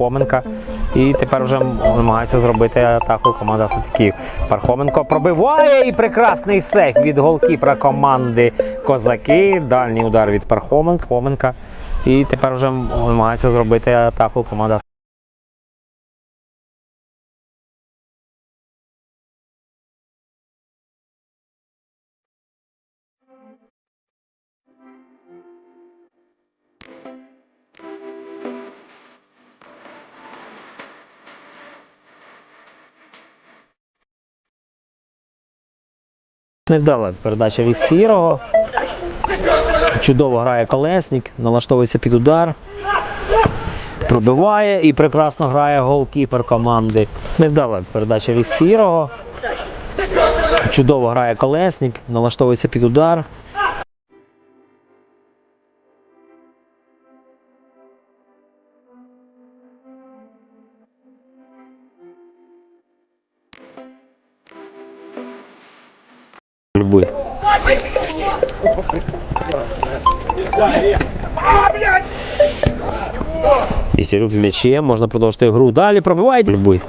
Пархоменка. І тепер вже намагається зробити атаку команда Автотиків. Пархоменко пробиває і прекрасний сейф від голкіпера команди Козаки. Дальній удар від. Пархоменка. І тепер вже намагається зробити атаку команда Невдала передача від Сірого. Чудово грає колесник, налаштовується під удар. Пробиває і прекрасно грає голкіпер команди. Невдала передача від Сірого. Чудово грає колесник, налаштовується під удар. Любий. Ісірюк з м'ячем, можна продовжити гру далі, пробиває Любий.